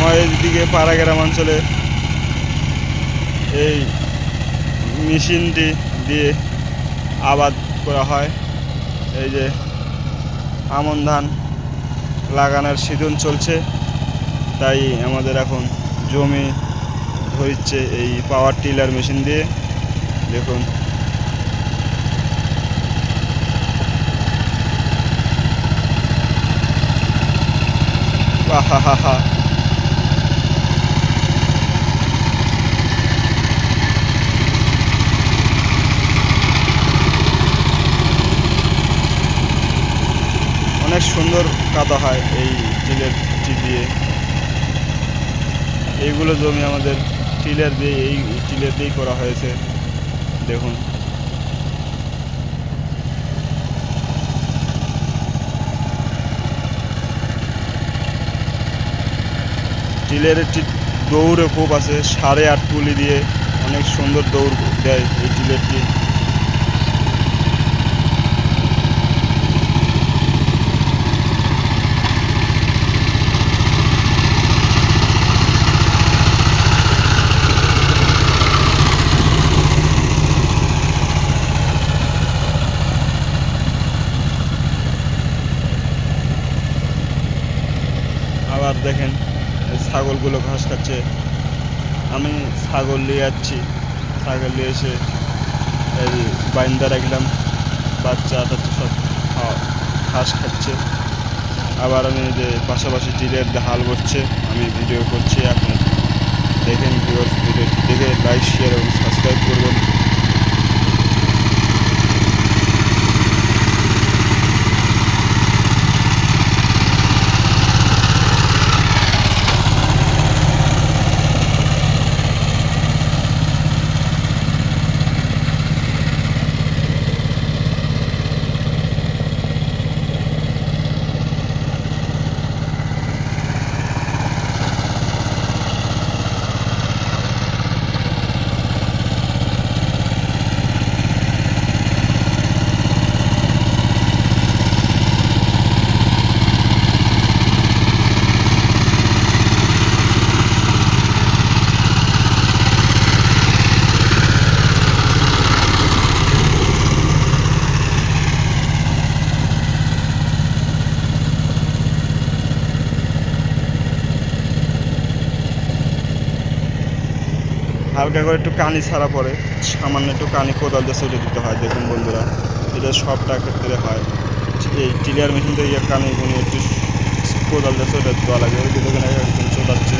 আমাদের দিকে পাড়া গ্রাম অঞ্চলে এই মেশিনটি দিয়ে আবাদ করা হয়। এই যে আমন ধান লাগানোর সিজন চলছে, তাই আমাদের এখন জমি ধরছে এই পাওয়ার টিলার মেশিন দিয়ে। দেখুন। হা হা হা অনেক সুন্দর কাদা হয় এই টিলের টি দিয়ে। এইগুলো জমি আমাদের টিলের দিয়ে, এই টিলের দিয়েই করা হয়েছে। দেখুন। টিলের একটি দৌড়ে খুব আছে, সাড়ে আট পুলি দিয়ে অনেক সুন্দর দৌড় দেয় এই টিলেরটি আবার দেখেন ছাগলগুলো ঘাস খাচ্ছে। আমি ছাগল নিয়ে যাচ্ছি। ছাগল নিয়ে এসে এই বাইন্দা রাখলাম বাচ্চা, টাচ্চা সব ঘাস খাচ্ছে। আবার আমি যে পাশাপাশি টিলের যে হাল করছে আমি ভিডিও করছি আপনি দেখেন ভিডিওটি দেখে লাইক শেয়ার এবং সাবস্ক্রাইব করবেন। হালকা করে একটু কানি ছাড়া পরে সামান্য একটু কানি কোদাল দিয়ে ছুটে দিতে হয়, দেখুন বন্ধুরা। এটা সবটা ক্ষেত্রে হয়। এই টিলিয়ার মেশিন থেকে কানি গুনি একটু কোদাল দিয়ে ছুটে দেওয়া লাগে। ওই চলে একজন